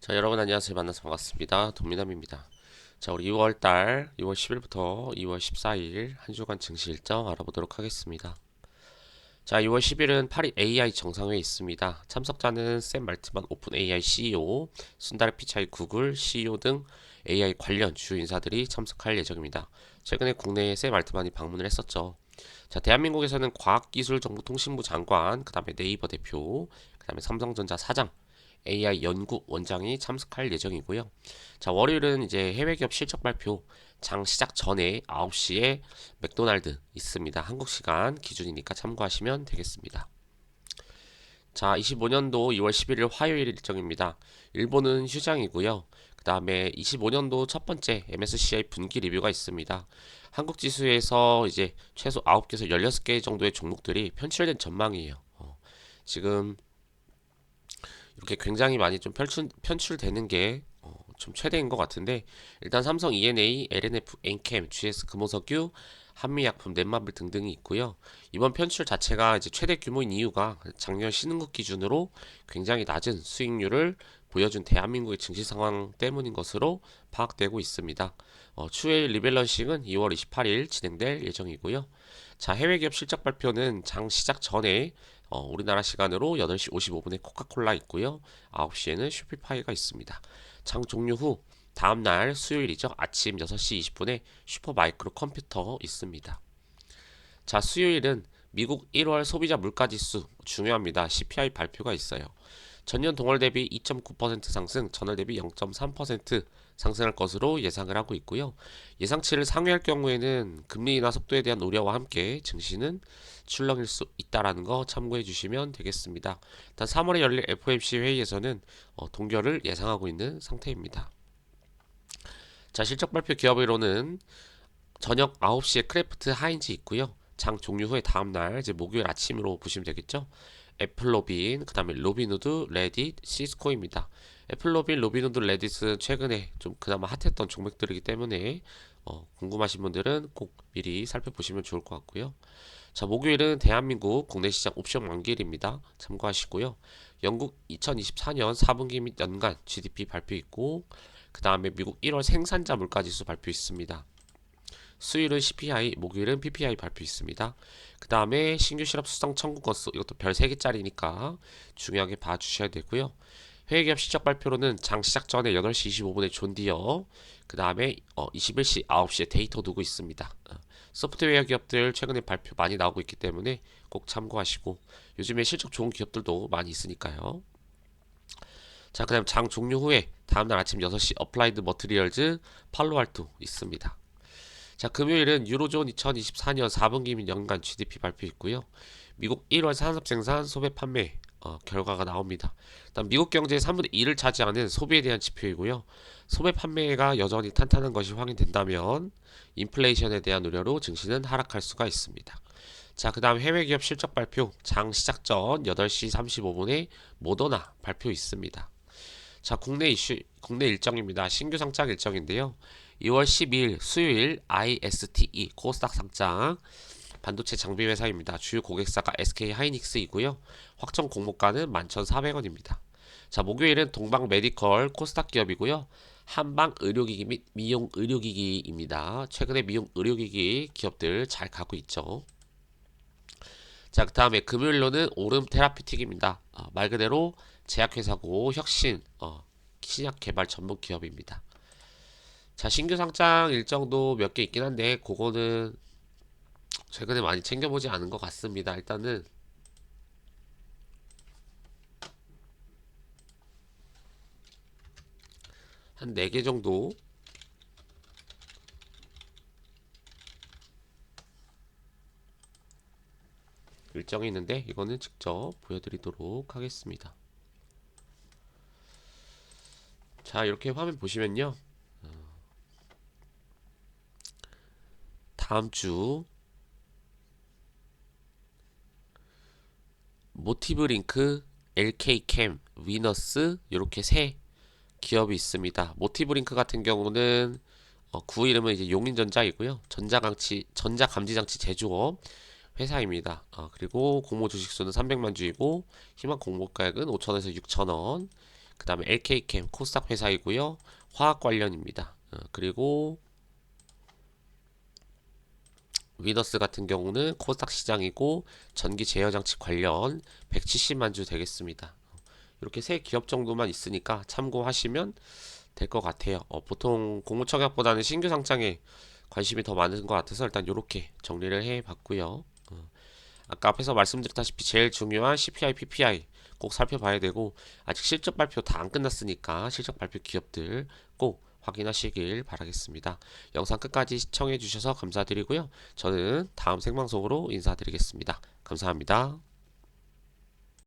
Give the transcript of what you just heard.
자, 여러분 안녕하세요. 만나서 반갑습니다. 돈미남입니다. 자, 우리 2월달 2월 10일부터 2월 14일 한 주간 증시 일정 알아보도록 하겠습니다. 자, 2월 10일은 파리 AI 정상회의 있습니다. 참석자는 샘 말트만 오픈 AI CEO, 순다르 피차이 구글 CEO 등 AI 관련 주요 인사들이 참석할 예정입니다. 최근에 국내에 샘 말트만이 방문을 했었죠. 자, 대한민국에서는 과학기술정보통신부 장관, 그 다음에 네이버 대표, 그 다음에 삼성전자 사장, AI 연구 원장이 참석할 예정이고요. 자, 월요일은 이제 해외 기업 실적 발표 장 시작 전에 9시에 맥도날드 있습니다. 한국 시간 기준이니까 참고하시면 되겠습니다. 자, 25년도 2월 11일 화요일 일정입니다. 일본은 휴장이고요. 그 다음에 25년도 첫 번째 MSCI 분기 리뷰가 있습니다. 한국 지수에서 이제 최소 9개에서 16개 정도의 종목들이 편출된 전망이에요. 어, 지금 이렇게 굉장히 많이 좀 편출, 편출되는 게 어, 좀 최대인 것 같은데 일단 삼성 E&A, LNF, 엔캠, GS 금호석유, 한미약품, 넷마블 등등이 있고요. 이번 편출 자체가 이제 최대 규모인 이유가 작년 신흥국 기준으로 굉장히 낮은 수익률을 보여준 대한민국의 증시 상황 때문인 것으로 파악되고 있습니다. 어, 추후에 리밸런싱은 2월 28일 진행될 예정이고요. 자, 해외 기업 실적 발표는 장 시작 전에 어, 우리나라 시간으로 8시 55분에 코카콜라 있고요. 9시에는 슈피파이가 있습니다. 장 종료 후 다음 날 수요일이죠. 아침 6시 20분에 슈퍼마이크로 컴퓨터 있습니다. 자, 수요일은 미국 1월 소비자 물가지수 중요합니다. CPI 발표가 있어요. 전년 동월 대비 2.9% 상승, 전월 대비 0.3% 상승할 것으로 예상을 하고 있고요. 예상치를 상회할 경우에는 금리 인하 속도에 대한 우려와 함께 증시는 출렁일 수 있다라는 거 참고해 주시면 되겠습니다. 일단 3월에 열릴 FOMC 회의에서는 어, 동결을 예상하고 있는 상태입니다. 자, 실적 발표 기업으로는 저녁 9시에 크래프트 하인즈 있고요. 장 종료 후에 다음 날 이제 목요일 아침으로 보시면 되겠죠. 애플로빈, 그 다음에 로빈후드, 레딧, 시스코입니다. 애플로빈, 로빈후드, 레딧은 최근에 좀 그나마 핫했던 종목들이기 때문에 어, 궁금하신 분들은 꼭 미리 살펴보시면 좋을 것 같고요. 자, 목요일은 대한민국 국내 시장 옵션 만기일입니다. 참고하시고요. 영국 2024년 4분기 및 연간 GDP 발표 있고, 그 다음에 미국 1월 생산자 물가지수 발표 있습니다. 수요일은 CPI, 목요일은 PPI 발표 있습니다. 그 다음에 신규 실업 수당 청구 건수 이것도 별 3개짜리니까 중요하게 봐주셔야 되고요. 회계기업 실적 발표로는 장 시작 전에 8시 25분에 존디어 그 다음에 어, 21시 9시에 데이터 두고 있습니다. 어, 소프트웨어 기업들 최근에 발표 많이 나오고 있기 때문에 꼭 참고하시고 요즘에 실적 좋은 기업들도 많이 있으니까요. 자, 그 다음 장 종료 후에 다음날 아침 6시 어플라이드 머트리얼즈 팔로알토 있습니다. 자, 금요일은 유로존 2024년 4분기 및 연간 GDP 발표 있고요. 미국 1월 산업 생산 소비 판매 어, 결과가 나옵니다. 일단 미국 경제의 3분의 2를 차지하는 소비에 대한 지표이고요. 소비 판매가 여전히 탄탄한 것이 확인된다면 인플레이션에 대한 우려로 증시는 하락할 수가 있습니다. 자, 그 다음 해외 기업 실적 발표 장 시작 전 8시 35분에 모더나 발표 있습니다. 자, 국내 이슈, 국내 일정입니다. 신규 상장 일정인데요. 2월 12일 수요일 ISTE 코스닥 상장 반도체 장비 회사입니다. 주요 고객사가 SK 하이닉스이고요. 확정 공모가는 11,400원입니다. 자, 목요일은 동방 메디컬 코스닥 기업이고요. 한방 의료기기 및 미용 의료기기입니다. 최근에 미용 의료기기 기업들 잘 가고 있죠. 자, 그 다음에 금요일로는 오름 테라피틱입니다. 어, 말 그대로 제약회사고 혁신 어, 신약 개발 전문 기업입니다. 자, 신규 상장 일정도 몇 개 있긴 한데 그거는 최근에 많이 챙겨보지 않은 것 같습니다. 일단은 한 4개 정도 일정이 있는데 이거는 직접 보여드리도록 하겠습니다. 자, 이렇게 화면 보시면요. 다음 주 모티브 링크, LK캠, 위너스 이렇게 세 기업이 있습니다. 모티브 링크 같은 경우는 어, 구 이름은 이제 용인전자이고요. 전자감지 전자감지장치 제조업 회사입니다. 어, 그리고 공모 주식수는 300만 주이고 희망 공모가액은 5천원에서 6천 원. 그 다음에 LK캠 코스닥 회사이고요. 화학 관련입니다. 어, 그리고 위너스 같은 경우는 코스닥 시장이고 전기 제어 장치 관련 170만 주 되겠습니다. 이렇게 세 기업 정도만 있으니까 참고하시면 될 것 같아요. 어, 보통 공무청약보다는 신규 상장에 관심이 더 많은 것 같아서 일단 이렇게 정리를 해 봤고요. 어, 아까 앞에서 말씀드렸다시피 제일 중요한 CPI, PPI 꼭 살펴봐야 되고 아직 실적 발표 다 안 끝났으니까 실적 발표 기업들 꼭 확인하시길 바라겠습니다. 영상 끝까지 시청해 주셔서 감사드리고요. 저는 다음 생방송으로 인사드리겠습니다. 감사합니다.